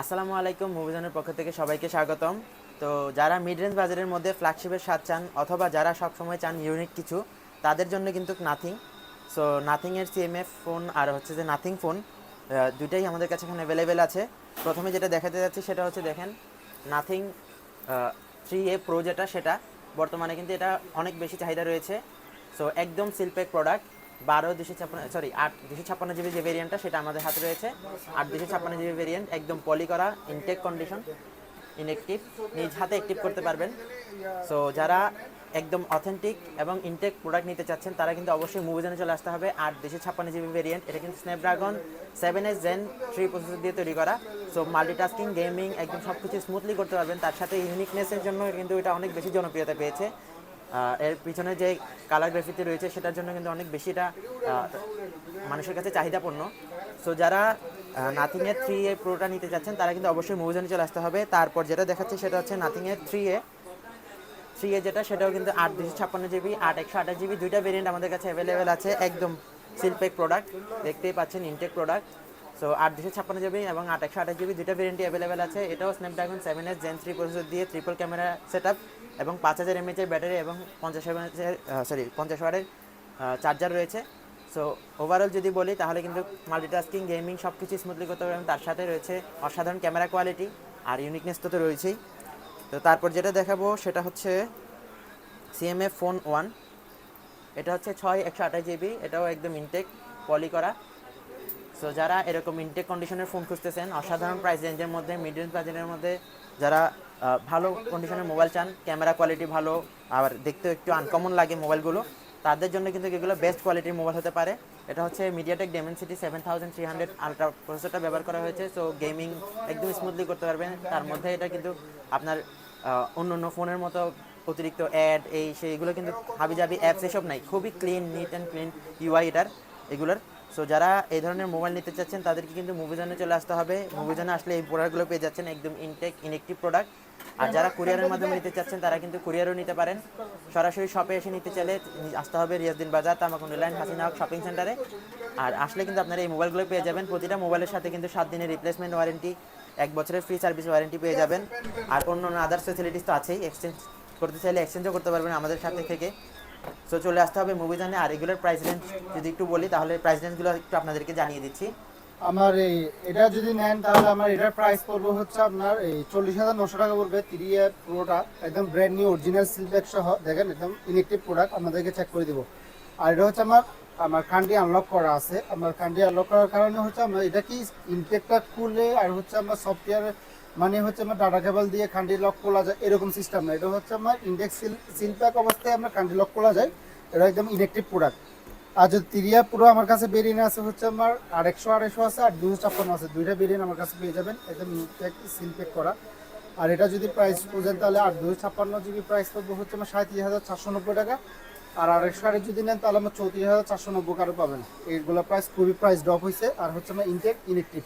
আসসালামু আলাইকুম মুভিজনের পক্ষ থেকে সবাইকে স্বাগতম। তো যারা মিড রেঞ্জ বাজারের মধ্যে ফ্ল্যাগশিপের স্বাদ চান, অথবা যারা সবসময় চান ইউনিক কিছু, তাদের জন্য কিন্তু নাথিং সো নাথিংয়ের সিএমএফ ফোন আর হচ্ছে যে নাথিং ফোন দুইটাই আমাদের কাছে এখানে অ্যাভেলেবেল আছে। প্রথমে যেটা দেখাতে যাচ্ছি সেটা হচ্ছে দেখেন নাথিং থ্রি এ প্রো যেটা, সেটা বর্তমানে কিন্তু এটা অনেক বেশি চাহিদা রয়েছে। সো একদম সিলপ্যাক প্রোডাক্ট বারো দুশো ছাপ্পান্ন সরি আট দুশো ছাপ্পান্ন জিবি যে ভেরিয়েন্টটা সেটা আমাদের হাতে রয়েছে। আট দুশো ছাপ্পান্ন জিবি ভেরিয়েন্ট একদম পলি করা ইনটেক কন্ডিশন ইনএক্টিভ নিজ হাতে অ্যাক্টিভ করতে পারবেন। সো যারা একদম অথেন্টিক এবং ইনটেক প্রোডাক্ট নিতে চাচ্ছেন, তারা কিন্তু অবশ্যই মুভিজনে চলে আসতে হবে। আট দুশো ছাপ্পান্ন জিবি ভেরিয়েন্ট এটা কিন্তু Snapdragon seven S gen three processor দিয়ে তৈরি করা। সো মাল্টিটাস্কিং গেমিং একদম সব কিছু স্মুথলি করতে পারবেন। তার সাথে ইউনিকনেসের জন্য কিন্তু এটা অনেক বেশি জনপ্রিয়তা পেয়েছে। এর পিছনে যে কালার গ্রাফিতি রয়েছে, সেটার জন্য কিন্তু অনেক বেশি এটা মানুষের কাছে চাহিদাপূর্ণ। সো যারা নাথিংয়ের থ্রি এ প্রোটা নিতে চাচ্ছেন তারা কিন্তু অবশ্যই মুভিজনে চলে আসতে হবে। তারপর যেটা দেখাচ্ছে, সেটা হচ্ছে নাথিংয়ের থ্রি এ। থ্রি এ যেটা, সেটাও কিন্তু আট দুশো ছাপ্পান্ন জিবি আট একশো আঠাশ জিবি দুইটা ভেরিয়েন্ট আমাদের কাছে অ্যাভেলেবেল আছে, একদম সিলপেক প্রোডাক্ট দেখতেই পাচ্ছেন ইনটেক প্রোডাক্ট সো আট দুশো ছাপ্পান্ন জিবি এবং আট একশো আঠাশ জিবি দুইটা ভেরিয়েন্টই অ্যাভেলেবেল আছে। এটাও Snapdragon seven S gen three processor দিয়ে ট্রিপল ক্যামেরা সেট আপ এবং পাঁচ হাজার এমএচের ব্যাটারি এবং পঞ্চাশ এমএচের সরি পঞ্চাশ ওয়াটের চার্জার রয়েছে। সো ওভারঅল যদি বলি, তাহলে কিন্তু মাল্টিটাস্কিং গেমিং সব কিছু স্মুথলি করতে পারবেন। তার সাথে রয়েছে অসাধারণ ক্যামেরা কোয়ালিটি আর ইউনিকনেস তো তো রয়েছেই। তো তারপর যেটা দেখাবো, সেটা হচ্ছে সিএমএ ফোন ওয়ান এটা হচ্ছে ছয় একশো আঠাশ জিবি এটাও একদম ইনটেক পলি করা। সো যারা এরকম ইনটেক কন্ডিশনের ফোন খুঁজতেছেন, অসাধারণ প্রাইস রেঞ্জের মধ্যে মিড রেঞ্জ বাজেটের মধ্যে, যারা ভালো কন্ডিশনের মোবাইল চান ক্যামেরা কোয়ালিটি ভালো, আর দেখতেও একটু আনকমন লাগে মোবাইলগুলো তাদের জন্য কিন্তু এগুলো বেস্ট কোয়ালিটির মোবাইল হতে পারে। এটা হচ্ছে MediaTek Dimensity seven thousand three hundred ultra প্রসেসরটা ব্যবহার করা হয়েছে। সো গেমিং একদম স্মুথলি করতে পারবেন। তার মধ্যে এটা কিন্তু আপনার অন্য অন্য ফোনের মতো অতিরিক্ত অ্যাড এই, সেইগুলো কিন্তু হাবিজাবি অ্যাপস এসব নাই। খুবই clean neat and clean UI এটার, এগুলোর। সো যারা এই ধরনের মোবাইল নিতে চাচ্ছেন, তাদেরকে কিন্তু মুভিজনে চলে আসতে হবে। মুভিজনে আসলে এই প্রোডাক্টগুলো পেয়ে যাচ্ছেন একদম ইনটেক ইনএক্টিভ প্রোডাক্ট আর যারা কুরিয়ারের মাধ্যমে নিতে চাচ্ছেন, তারা কিন্তু কুরিয়ারও নিতে পারেন। সরাসরি শপে এসে নিতে চাইলে আসতে হবে রিয়াজদিন বাজার, তামাকুন্ডি লাইন হাসিনা শপিং সেন্টারে আর আসলে কিন্তু আপনারা এই মোবাইলগুলো পেয়ে যাবেন। প্রতিটা মোবাইলের সাথে কিন্তু সাত দিনের রিপ্লেসমেন্ট ওয়ারেন্টি এক বছরের ফ্রি সার্ভিস ওয়ারেন্টি পেয়ে যাবেন। আর অন্য আদার্স ফেসিলিটিস তো আছেই। এক্সচেঞ্জ করতে চাইলে এক্সচেঞ্জও করতে পারবেন আমাদের সাথে থেকে। সো চলে আসতে হবে মুভি জানে আর রেগুলার প্রাইস রেঞ্জ যদি একটু বলি, তাহলে প্রাইস রেঞ্জগুলো একটু আপনাদেরকে জানিয়ে দিচ্ছি। আমার এই, এটা যদি নেন, তাহলে আমার এটার প্রাইস পড়বে হচ্ছে আপনার এই চল্লিশ হাজার নশো টাকা পড়বে থ্রি ইয়ার পুরোটা, একদম ব্র্যান্ড নিউ অরিজিনাল সিলব্যাক সহ। দেখেন, একদম ইনেকটিভ প্রোডাক্ট আপনাদেরকে চেক করে দিব। আর এটা হচ্ছে আমার আমার কান্ট্রি আনলক করা আছে। আমার কান্ট্রি আনলক করার কারণে হচ্ছে আমরা, এটা কি ইনটেকটা খুলে, আর হচ্ছে আমার সফটওয়্যার মানে হচ্ছে আমার ডাটা কেবল দিয়ে কান্ট্রি লক খোলা যায়, এরকম সিস্টেম না। এটা হচ্ছে আমার ইন্ডেক্স সিল সিলপ্যাক অবস্থায় আমরা কান্ট্রি লক খোলা যায়। এটা একদম ইনেকটিভ প্রোডাক্ট আর যদি তিরিয়া পুরো আমার কাছে বেরিয়ে আছে, হচ্ছে আমার আরেকশো আড়াইশো আছে, আর দুশো ছাপ্পান্ন আছে। দুইটা বেরিয়ে আমার কাছে পেয়ে যাবেন। একদম সিল প্যাক করা। আর এটা যদি প্রাইস খুঁজেন তাহলে আর দুশো ছাপ্পান্ন জিবি প্রাইস পড়বে হচ্ছে আমার সাঁত্রিশ হাজার চারশো নব্বই টাকা। আর আরেকশো আড়াই যদি নেন, তাহলে আমার চৌত্রিশ হাজার চারশো নব্বই কারও পাবেন। এইগুলো প্রাইস খুবই প্রাইস ড্রপ হয়েছে আর হচ্ছে আমার ইনটেক ইনেকটিভ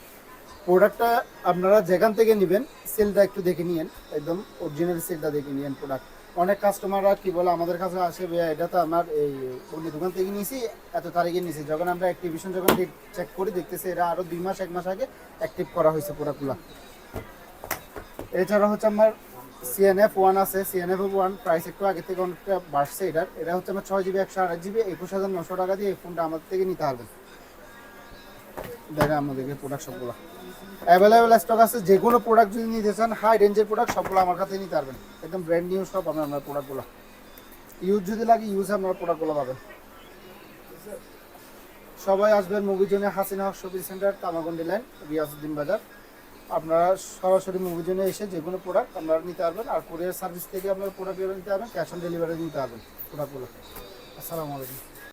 প্রোডাক্টটা আপনারা যেখান থেকে নেবেন, সেলটা একটু দেখে নিয়েন, একদম অরিজিনাল সেলটা দেখে নিয়েন প্রোডাক্ট অনেক কাস্টমাররা কি বলে, আমাদের কাছে আসে এটা তো আমার এই অন্য দোকান থেকে নিয়েছি, এত তারিখে নিয়েছি। যখন আমরা অ্যাক্টিভেশন যখন চেক করি, দেখতেছি এটা আরও দুই মাস, এক মাস আগে অ্যাক্টিভ করা হয়েছে প্রোডাক্টগুলো এছাড়া হচ্ছে আমার সিএনএফ ওয়ান আছে। সিএনএফ ওয়ান প্রাইস একটু আগে থেকে অনেকটা বাড়ছে এটার। এটা হচ্ছে আমার ছয় জিবি একশো আঠাশ জিবি একুশ হাজার নশো টাকা দিয়ে এই ফোনটা আমাদের থেকে নিতে হবে। দেখেন আমাদেরকে প্রোডাক্ট সবগুলো। অ্যাভেলেবেল স্টক আছে যে কোনো প্রোডাক্ট যদি নিতে চান হাই রেঞ্জের প্রোডাক্ট সবগুলো আমার কাছে নিতে পারবেন। একদম ব্র্যান্ড নিউ সব আমরা আপনার প্রোডাক্টগুলো ইউজ যদি লাগে ইউজ আপনার প্রোডাক্টগুলো পাবেন। সবাই আসবেন মুভি জোনে Hasina Haque shopping centre Tamagondi line Riazuddin Bazar. আপনারা সরাসরি মুভি জোনে এসে যে কোনো প্রোডাক্ট আপনারা নিতে পারবেন, আর কুরিয়ার সার্ভিস থেকে আপনারা প্রোডাক্ট নিতে পারবেন ক্যাশ অন ডেলিভারি নিতে পারবেন প্রোডাক্টগুলো আসসালামু আলাইকুম।